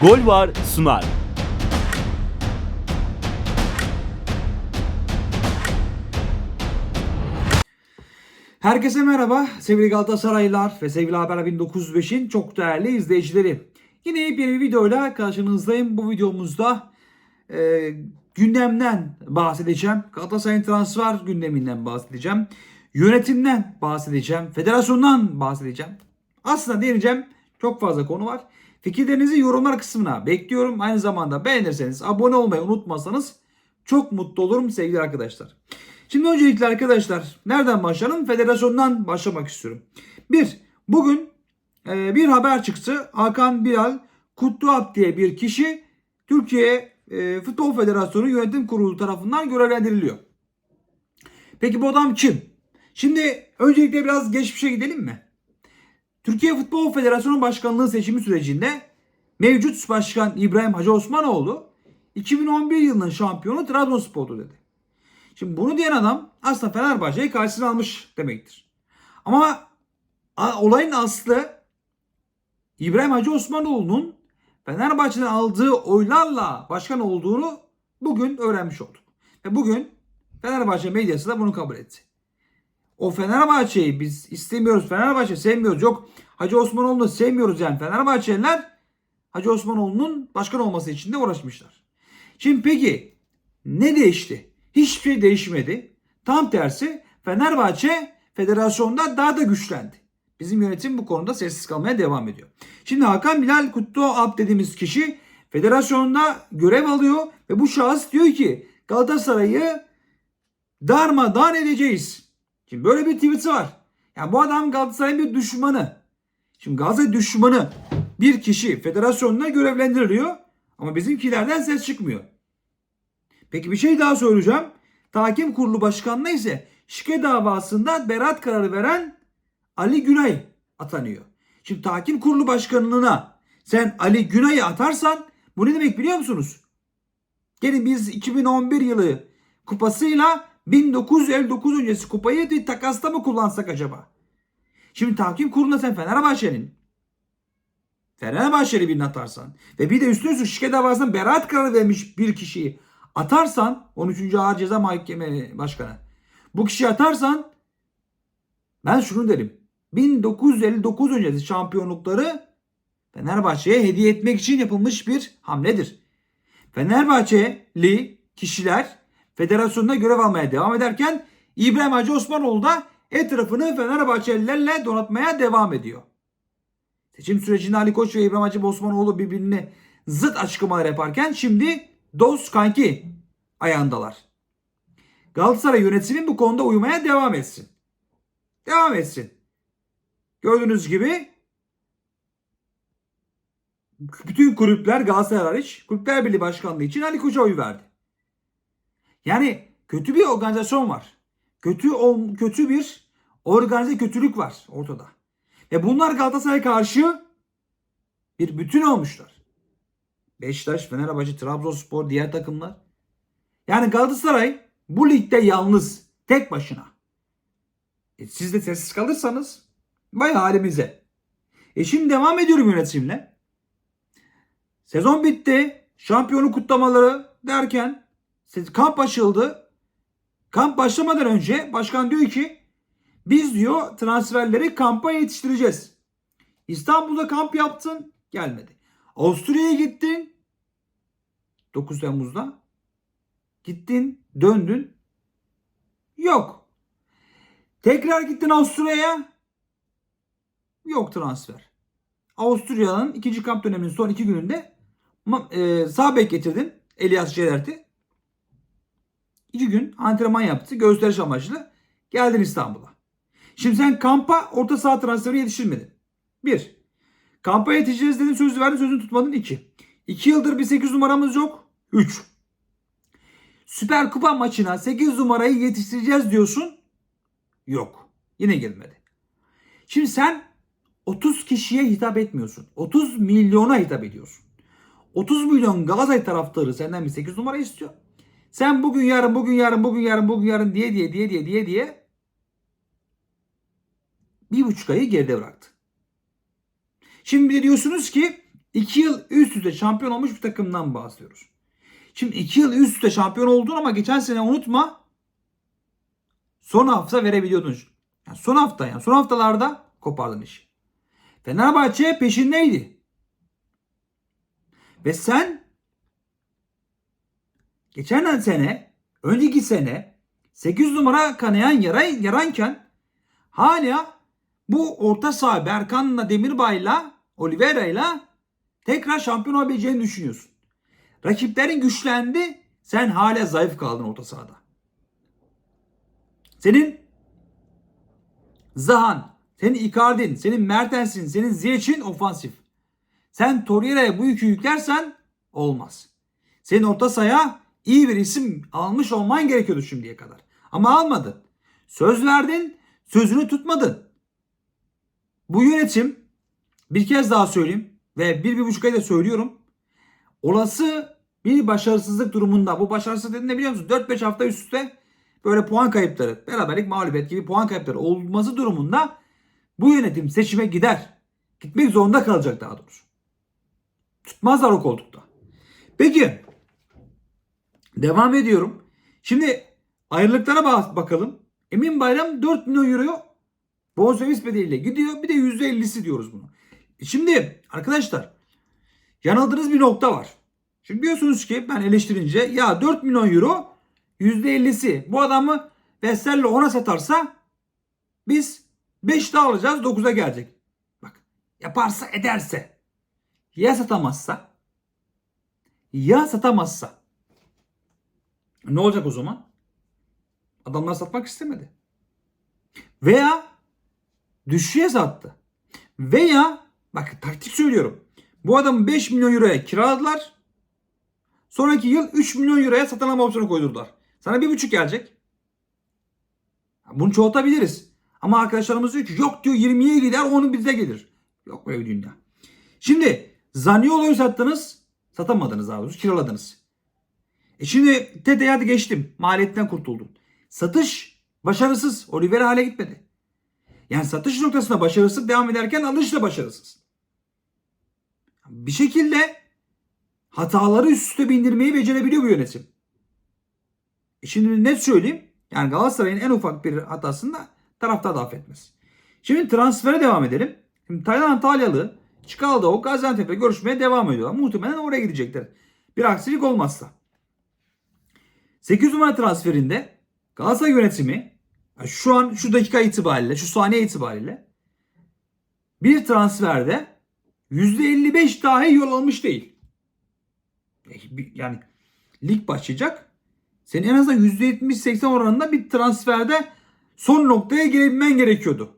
Gol var sunar. Herkese merhaba sevgili Galatasaraylılar ve sevgili Haber 1905'in çok değerli izleyicileri. Yine yepyeni bir videoyla karşınızdayım. Bu videomuzda e, gündemden bahsedeceğim. Galatasaray'ın transfer gündeminden bahsedeceğim. Yönetimden bahsedeceğim. Federasyondan bahsedeceğim. Aslında değineceğim çok fazla konu var. Fikirlerinizi yorumlar kısmına bekliyorum. Aynı zamanda beğenirseniz, abone olmayı unutmasanız çok mutlu olurum sevgili arkadaşlar. Şimdi öncelikle arkadaşlar nereden başlayalım? Federasyondan başlamak istiyorum. Bir, bugün e, bir haber çıktı. Hakan Bilal Kutlualp diye bir kişi Türkiye e, Futbol Federasyonu Yönetim Kurulu tarafından görevlendiriliyor. Peki bu adam kim? Şimdi öncelikle biraz geçmişe gidelim mi? Türkiye Futbol Federasyonu Başkanlığı seçimi sürecinde mevcut başkan İbrahim Hacı Osmanoğlu 2011 yılının şampiyonu Trabzonspor'du dedi. Şimdi bunu diyen adam aslında Fenerbahçe'yi karşısına almış demektir. Ama olayın aslı İbrahim Hacı Osmanoğlu'nun Fenerbahçe'den aldığı oylarla başkan olduğunu bugün öğrenmiş olduk. Ve bugün Fenerbahçe medyası da bunu kabul etti. O Fenerbahçe'yi biz istemiyoruz, Fenerbahçe sevmiyoruz. Yok Hacı Osmanoğlu'nu sevmiyoruz yani Fenerbahçeliler Hacı Osmanoğlu'nun başkan olması için de uğraşmışlar. Şimdi peki ne değişti? Hiçbir şey değişmedi. Tam tersi Fenerbahçe federasyonda daha da güçlendi. Bizim yönetim bu konuda sessiz kalmaya devam ediyor. Şimdi Hakan Bilal Kutlualp dediğimiz kişi federasyonda görev alıyor ve bu şahıs diyor ki Galatasaray'ı darmadağın edeceğiz. Şimdi böyle bir tweet'i var. Yani bu adam Galatasaray'ın bir düşmanı. Şimdi Galatasaray düşmanı bir kişi federasyonda görevlendiriliyor ama bizimkilerden ses çıkmıyor. Peki bir şey daha söyleyeceğim. Tahkim Kurulu Başkanlığı ise şike davasında beraat kararı veren Ali Günay atanıyor. Şimdi Tahkim Kurulu Başkanlığına sen Ali Günay'ı atarsan bu ne demek biliyor musunuz? Gelin biz 2011 yılı kupasıyla 1959 öncesi kupayı takasta mı kullansak acaba? Şimdi tahkim kuruluna sen Fenerbahçe'nin Fenerbahçeli birini atarsan ve bir de üstüne üstlük şike davasından beraat kararı vermiş bir kişiyi atarsan 13. Ağır Ceza Mahkeme Başkanı bu kişiyi atarsan ben şunu derim. 1959 öncesi şampiyonlukları Fenerbahçe'ye hediye etmek için yapılmış bir hamledir. Fenerbahçeli kişiler federasyonda görev almaya devam ederken İbrahim Hacı Osmanoğlu da etrafını Fenerbahçelilerle donatmaya devam ediyor. Seçim sürecinde Ali Koç ve İbrahim Hacı Osmanoğlu birbirine zıt açıklamalar yaparken şimdi dost kanki ayağındalar. Galatasaray yönetimi bu konuda uyumaya devam etsin. Devam etsin. Gördüğünüz gibi bütün kulüpler Galatasaray hariç Kulüpler Birliği Başkanlığı için Ali Koç'a oy verdi. Yani kötü bir organizasyon var. Kötü kötü bir organize kötülük var ortada. Ve bunlar Galatasaray'a karşı bir bütün olmuşlar. Beşiktaş, Fenerbahçe, Trabzonspor, diğer takımlar. Yani Galatasaray bu ligde yalnız, tek başına. E siz de sessiz kalırsanız vay halimize. E şimdi devam ediyorum yönetimle. Sezon bitti. Şampiyonu kutlamaları derken kamp açıldı. Kamp başlamadan önce başkan diyor ki biz diyor transferleri kampa yetiştireceğiz. İstanbul'da kamp yaptın gelmedi. Avusturya'ya gittin 9 Temmuz'da. Gittin döndün yok. Tekrar gittin Avusturya'ya yok transfer. Avusturya'nın ikinci kamp döneminin son iki gününde e, sağ bek getirdin Elias Celert'i. İki gün antrenman yaptı gösteriş amaçlı. Geldin İstanbul'a. Şimdi sen kampa orta saha transferi yetiştirmedin. Bir. Kampa yetişeceğiz dedin sözü verdin sözünü tutmadın. iki. İki yıldır bir 8 numaramız yok. Üç. Süper Kupa maçına 8 numarayı yetiştireceğiz diyorsun. Yok. Yine gelmedi. Şimdi sen 30 kişiye hitap etmiyorsun. 30 milyona hitap ediyorsun. 30 milyon Galatasaray taraftarı senden bir 8 numara istiyor. Sen bugün yarın bugün yarın bugün yarın bugün yarın diye diye diye diye diye diye bir buçuk ayı geride bıraktı. Şimdi bir de diyorsunuz ki 2 yıl üst üste şampiyon olmuş bir takımdan bahsediyoruz. Şimdi 2 yıl üst üste şampiyon oldun ama geçen sene unutma son hafta verebiliyordun. Yani son hafta yani son haftalarda kopardın işi. Fenerbahçe peşindeydi. Ve sen geçen sene, önceki sene 8 numara kanayan yara, yaranken hala bu orta saha Berkan'la Demirbay'la Oliveira'yla tekrar şampiyon olabileceğini düşünüyorsun. Rakiplerin güçlendi. Sen hala zayıf kaldın orta sahada. Senin Zahan, senin Icardi'nin, senin Mertens'in, senin Ziyech'in ofansif. Sen Torreira'ya bu yükü yüklersen olmaz. Senin orta sahaya iyi bir isim almış olman gerekiyordu şimdiye kadar. Ama almadın. Söz verdin, sözünü tutmadın. Bu yönetim bir kez daha söyleyeyim ve bir, bir buçuk ayda söylüyorum. Olası bir başarısızlık durumunda bu başarısızlık dediğinde biliyor musun? 4-5 hafta üst üste böyle puan kayıpları, beraberlik mağlubiyet gibi puan kayıpları olması durumunda bu yönetim seçime gider. Gitmek zorunda kalacak daha doğrusu. Tutmazlar o koltukta. Peki devam ediyorum. Şimdi ayrılıklara bak- bakalım. Emin Bayram 4 milyon euro bonservis bedeliyle gidiyor. Bir de %50'si diyoruz bunu. E Şimdi arkadaşlar yanıldığınız bir nokta var. Şimdi biliyorsunuz ki ben eleştirince ya 4 milyon euro %50'si bu adamı Vestel'le 10'a satarsa biz 5 daha alacağız 9'a gelecek. Bak yaparsa ederse ya satamazsa ya satamazsa ne olacak o zaman? Adamlar satmak istemedi. Veya düşüğe sattı. Veya bak taktik söylüyorum. Bu adamı 5 milyon euroya kiraladılar. Sonraki yıl 3 milyon euroya satın alma opsiyonu koydurdular. Sana 1,5 gelecek. Bunu çoğaltabiliriz. Ama arkadaşlarımız diyor ki yok diyor 20'ye gider 10'u bizde gelir. Yok böyle bir dünya. Şimdi Zaniolo'yu sattınız. Satamadınız doğrusu kiraladınız. E şimdi Tete'ye hadi geçtim. Maliyetten kurtuldum. Satış başarısız. Oliveira hale gitmedi. Yani satış noktasında başarısız devam ederken alış da başarısız. Bir şekilde hataları üst üste bindirmeyi becerebiliyor bu yönetim. E şimdi net söyleyeyim. Yani Galatasaray'ın en ufak bir hatasında taraftar da affetmez. Şimdi transfere devam edelim. Şimdi Taylan Antalyalı Çikal'da o Gaziantep'e görüşmeye devam ediyorlar. Muhtemelen oraya gidecekler. Bir aksilik olmazsa. 8 numara transferinde Galatasaray yönetimi şu an şu dakika itibariyle, şu saniye itibariyle bir transferde %55 dahi yol almış değil. Yani lig başlayacak. Senin en azından %70-80 oranında bir transferde son noktaya gelebilmen gerekiyordu.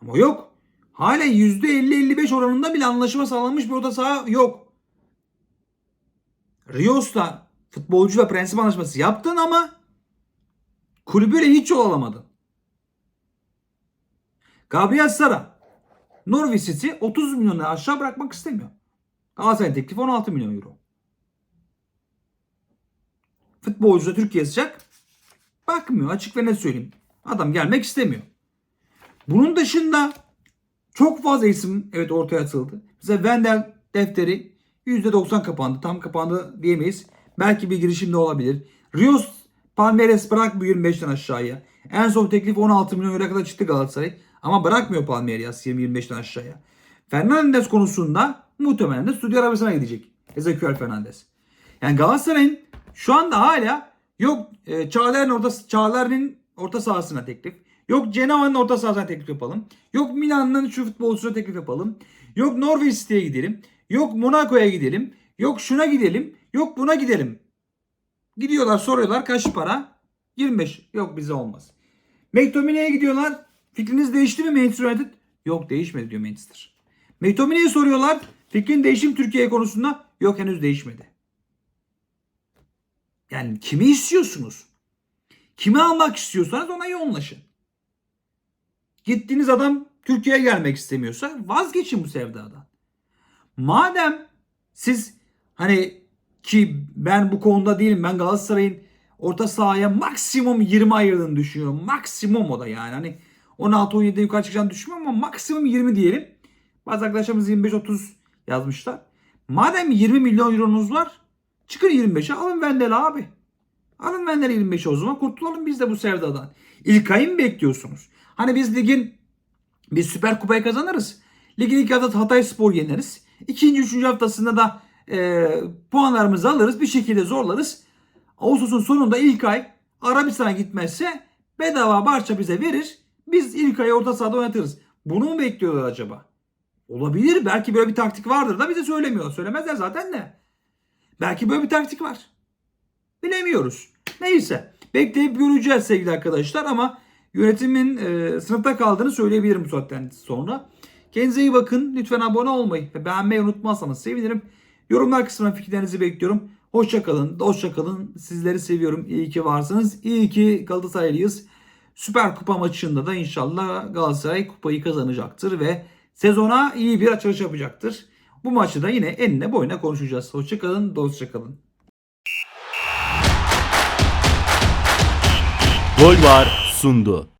Ama yok. Hala %50-55 oranında bile anlaşma sağlanmış bir orta saha yok. Rios'ta futbolcuyla prensip anlaşması yaptın ama kulübüyle hiç yol alamadın. Gabriel Sara Norwich City 30 milyonu aşağı bırakmak istemiyor. Galatasaray teklifi 16 milyon euro. Futbolcu Türkiye sıcak. Bakmıyor açık ve net söyleyeyim. Adam gelmek istemiyor. Bunun dışında çok fazla isim evet ortaya atıldı. Mesela Wendel defteri %90 kapandı. Tam kapandı diyemeyiz. Belki bir girişim de olabilir. Rios Palmeiras bırakmıyor 25'ten aşağıya. En son teklif 16 milyon euro kadar çıktı Galatasaray. Ama bırakmıyor Palmeiras 20-25'ten aşağıya. Fernandes konusunda muhtemelen de Suudi Arabistan'a gidecek. Ezekiel Fernandes. Yani Galatasaray'ın şu anda hala yok e, Çağlar'ın orta, Çağlar'ın orta sahasına teklif. Yok Cenova'nın orta sahasına teklif yapalım. Yok Milan'ın şu futbolcusuna teklif yapalım. Yok Norwich City'ye gidelim. Yok Monaco'ya gidelim. Yok şuna gidelim. Yok buna gidelim. Gidiyorlar soruyorlar kaç para? 25. Yok bize olmaz. McTominay'e gidiyorlar. Fikriniz değişti mi Manchester United? Yok değişmedi diyor Manchester. McTominay'e soruyorlar. Fikrin değişim Türkiye konusunda? Yok henüz değişmedi. Yani kimi istiyorsunuz? Kimi almak istiyorsanız ona yoğunlaşın. Gittiğiniz adam Türkiye'ye gelmek istemiyorsa vazgeçin bu sevdadan. Madem siz hani ki ben bu konuda değilim. Ben Galatasaray'ın orta sahaya maksimum 20 ayırdığını düşünüyorum. Maksimum o da yani. Hani 16-17'de yukarı çıkacağını düşünmüyorum ama maksimum 20 diyelim. Bazı arkadaşlarımız 25-30 yazmışlar. Madem 20 milyon euronuz var çıkın 25'e alın Vendel'i abi. Alın Vendel'i 25'e o zaman kurtulalım biz de bu sevdadan. İlk ayı mı bekliyorsunuz? Hani biz ligin biz Süper Kupayı kazanırız. Ligin ilk hafta Hatay Spor yeneriz. İkinci, üçüncü haftasında da e, puanlarımızı alırız. Bir şekilde zorlarız. Ağustos'un sonunda ilk ay Arabistan'a gitmezse bedava Barça bize verir. Biz ilk ayı orta sahada oynatırız. Bunu mu bekliyorlar acaba? Olabilir. Belki böyle bir taktik vardır da bize söylemiyor. Söylemezler zaten de. Belki böyle bir taktik var. Bilemiyoruz. Neyse. Bekleyip göreceğiz sevgili arkadaşlar ama yönetimin e, sınıfta kaldığını söyleyebilirim bu saatten sonra. Kendinize iyi bakın. Lütfen abone olmayı ve beğenmeyi unutmazsanız sevinirim. Yorumlar kısmına fikirlerinizi bekliyorum. Hoşça kalın. Hoşça kalın. Sizleri seviyorum. İyi ki varsınız. İyi ki Galatasaraylıyız. Süper Kupa maçında da inşallah Galatasaray kupayı kazanacaktır ve sezona iyi bir açılış yapacaktır. Bu maçı da yine enine boyuna konuşacağız. Hoşça kalın. Dostça kalın. Gol var sundu.